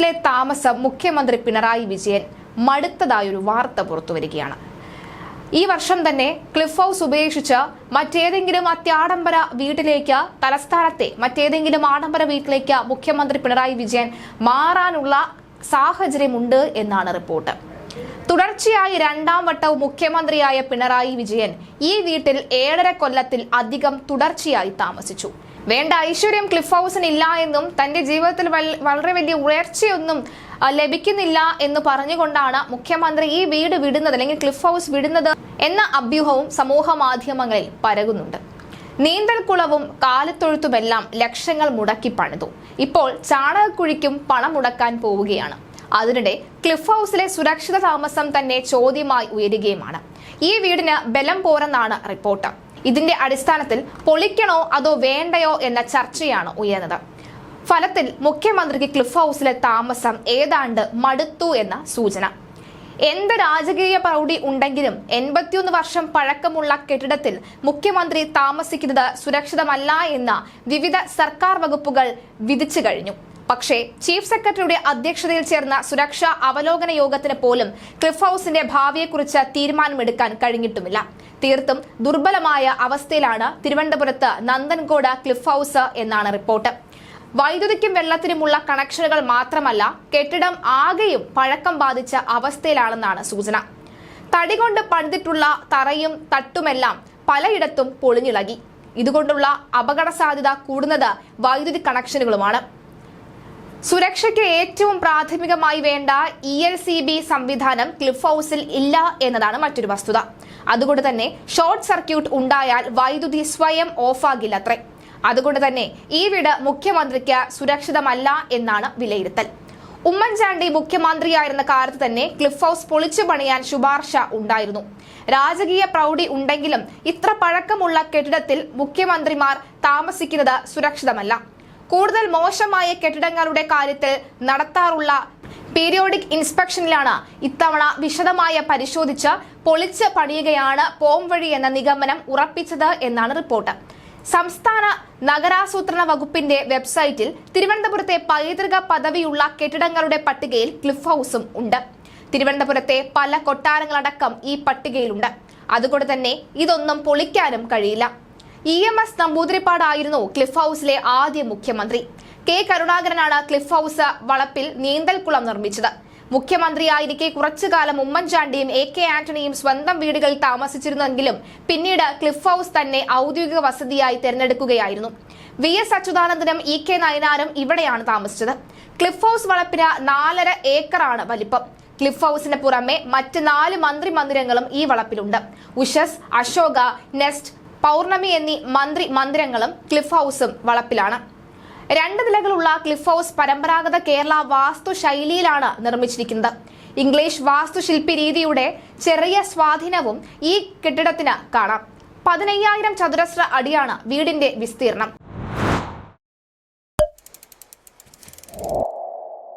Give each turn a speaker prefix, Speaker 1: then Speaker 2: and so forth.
Speaker 1: ഹൌസിലെ താമസം മുഖ്യമന്ത്രി പിണറായി വിജയൻ മടുത്തതായൊരു വാർത്ത പുറത്തുവരികയാണ്. ഈ വർഷം തന്നെ ക്ലിഫ് ഹൗസ് ഉപേക്ഷിച്ച് മറ്റേതെങ്കിലും അത്യാഡംബര വീട്ടിലേക്ക് തലസ്ഥാനത്തെ മറ്റേതെങ്കിലും ആഡംബര വീട്ടിലേക്ക് മുഖ്യമന്ത്രി പിണറായി വിജയൻ മാറാനുള്ള സാഹചര്യമുണ്ട് എന്നാണ് റിപ്പോർട്ട്. തുടർച്ചയായി രണ്ടാം വട്ടവും മുഖ്യമന്ത്രിയായ പിണറായി വിജയൻ ഈ വീട്ടിൽ ഏഴര കൊല്ലത്തിൽ അധികം തുടർച്ചയായി താമസിച്ചു. വേണ്ട ഐശ്വര്യം ക്ലിഫ് ഹൗസിന് ഇല്ല എന്നും തന്റെ ജീവിതത്തിൽ വളരെ വലിയ ഉയർച്ചയൊന്നും ലഭിക്കുന്നില്ല എന്ന് പറഞ്ഞുകൊണ്ടാണ് മുഖ്യമന്ത്രി ഈ വീട് വിടുന്നത് അല്ലെങ്കിൽ ക്ലിഫ് ഹൗസ് വിടുന്നത് എന്ന അഭ്യൂഹവും സമൂഹ മാധ്യമങ്ങളിൽ പരകുന്നുണ്ട്. നീന്തൽക്കുളവും കാലത്തൊഴുത്തുമെല്ലാം ലക്ഷങ്ങൾ മുടക്കി പണിതു. ഇപ്പോൾ ചാണകക്കുഴിക്കും പണം മുടക്കാൻ പോവുകയാണ്. അതിനിടെ ക്ലിഫ് ഹൗസിലെ സുരക്ഷിത താമസം തന്നെ ചോദ്യമായി ഉയരുകയുമാണ്. ഈ വീടിന് ബലം പോരെന്നാണ് റിപ്പോർട്ട്. ഇതിന്റെ അടിസ്ഥാനത്തിൽ പൊളിക്കണോ അതോ വേണ്ടയോ എന്ന ചർച്ചയാണ് ഉയർന്നത് ഫലത്തിൽ മുഖ്യമന്ത്രിക്ക് ക്ലിഫ് ഹൗസിലെ താമസം ഏതാണ്ട് മടുത്തു എന്ന സൂചന. എന്ത് രാജകീയ പ്രൗഢി ഉണ്ടെങ്കിലും എൺപത്തിയൊന്ന് വർഷം പഴക്കമുള്ള കെട്ടിടത്തിൽ മുഖ്യമന്ത്രി താമസിക്കുന്നത് സുരക്ഷിതമല്ല എന്ന വിവിധ സർക്കാർ വകുപ്പുകൾ വിധിച്ചു കഴിഞ്ഞു. പക്ഷേ ചീഫ് സെക്രട്ടറിയുടെ അധ്യക്ഷതയിൽ ചേർന്ന സുരക്ഷാ അവലോകന യോഗത്തിന് പോലും ക്ലിഫ് ഹൌസിന്റെ ഭാവിയെക്കുറിച്ച് തീരുമാനമെടുക്കാൻ കഴിഞ്ഞിട്ടുമില്ല. തീർത്തും ദുർബലമായ അവസ്ഥയിലാണ് തിരുവനന്തപുരത്ത് നന്ദൻകോട് ക്ലിഫ് ഹൌസ് എന്നാണ് റിപ്പോർട്ട്. വൈദ്യുതിക്കും വെള്ളത്തിനുമുള്ള കണക്ഷനുകൾ മാത്രമല്ല കെട്ടിടം ആകെയും പഴക്കം ബാധിച്ച അവസ്ഥയിലാണെന്നാണ് സൂചന. തടി കൊണ്ട് പണിതിട്ടുള്ള തറയും തട്ടുമെല്ലാം പലയിടത്തും പൊളിഞ്ഞിളകി ഇതുകൊണ്ടുള്ള അപകട സാധ്യത കൂടുന്നത് വൈദ്യുതി കണക്ഷനുകളുമാണ്. സുരക്ഷയ്ക്ക് ഏറ്റവും പ്രാഥമികമായി വേണ്ട ഇ എൽ സി ബി സംവിധാനം ക്ലിഫ് ഹൗസിൽ ഇല്ല എന്നതാണ് മറ്റൊരു വസ്തുത. അതുകൊണ്ട് തന്നെ ഷോർട്ട് സർക്യൂട്ട് ഉണ്ടായാൽ വൈദ്യുതി സ്വയം ഓഫാകില്ല അത്രേ അതുകൊണ്ട് തന്നെ ഈ വീട് മുഖ്യമന്ത്രിക്ക് സുരക്ഷിതമല്ല എന്നാണ് വിലയിരുത്തൽ. ഉമ്മൻചാണ്ടി മുഖ്യമന്ത്രിയായിരുന്ന കാലത്ത് തന്നെ ക്ലിഫ് ഹൗസ് പൊളിച്ചു പണിയാൻ ശുപാർശ ഉണ്ടായിരുന്നു. രാജകീയ പ്രൗഢി ഉണ്ടെങ്കിലും ഇത്ര പഴക്കമുള്ള കെട്ടിടത്തിൽ മുഖ്യമന്ത്രിമാർ താമസിക്കുന്നത് സുരക്ഷിതമല്ല. കൂടുതൽ മോശമായ കെട്ടിടങ്ങളുടെ കാര്യത്തിൽ നടത്താറുള്ള പീരിയോഡിക് ഇൻസ്പെക്ഷനിലാണ് ഇത്തവണ വിശദമായ പരിശോധിച്ച് പൊളിച്ച് പണിയുകയാണ് പോംവഴി എന്ന നിഗമനം ഉറപ്പിച്ചത് എന്നാണ് റിപ്പോർട്ട്. സംസ്ഥാന നഗരാസൂത്രണ വകുപ്പിന്റെ വെബ്സൈറ്റിൽ തിരുവനന്തപുരത്തെ പൈതൃക പദവിയുള്ള കെട്ടിടങ്ങളുടെ പട്ടികയിൽ ക്ലിഫ് ഹൗസും ഉണ്ട്. തിരുവനന്തപുരത്തെ പല കൊട്ടാരങ്ങളടക്കം ഈ പട്ടികയിലുണ്ട്. അതുകൊണ്ട് തന്നെ ഇതൊന്നും പൊളിക്കാനും കഴിയില്ല. ഇ എം എസ് നമ്പൂതിരിപ്പാടായിരുന്നു ക്ലിഫ് ഹൗസിലെ ആദ്യ മുഖ്യമന്ത്രി. കെ കരുണാകരനാണ് ക്ലിഫ് ഹൗസ് വളപ്പിൽ നീന്തൽക്കുളം നിർമ്മിച്ചത്. മുഖ്യമന്ത്രിയായിരിക്കെ കുറച്ചുകാലം ഉമ്മൻചാണ്ടിയും എ കെ ആന്റണിയും സ്വന്തം വീടുകളിൽ താമസിച്ചിരുന്നെങ്കിലും പിന്നീട് ക്ലിഫ് ഹൗസ് തന്നെ ഔദ്യോഗിക വസതിയായി തെരഞ്ഞെടുക്കുകയായിരുന്നു. വി എസ് അച്യുതാനന്ദനും ഇ കെ നയനാരും ഇവിടെയാണ് താമസിച്ചത്. ക്ലിഫ് ഹൗസ് വളപ്പിന് നാലര ഏക്കറാണ് വലിപ്പം. ക്ലിഫ് ഹൗസിന് പുറമെ മറ്റ് നാല് മന്ത്രി മന്ദിരങ്ങളും ഈ വളപ്പിലുണ്ട്. ഉഷസ് അശോക നെസ്റ്റ് പൗർണമി എന്നീ മന്ത്രി മന്ദിരങ്ങളും ക്ലിഫ് ഹൗസും വളപ്പിലാണ്. രണ്ട് നിലകളുള്ള ക്ലിഫ് ഹൗസ് പരമ്പരാഗത കേരള വാസ്തു ശൈലിയിലാണ് നിർമ്മിച്ചിരിക്കുന്നത്. ഇംഗ്ലീഷ് വാസ്തുശില്പി രീതിയുടെ ചെറിയ സ്വാധീനവും ഈ കെട്ടിടത്തിന് കാണാം. പതിനയ്യായിരം ചതുരശ്ര അടിയാണ് വീടിന്റെ വിസ്തീർണം.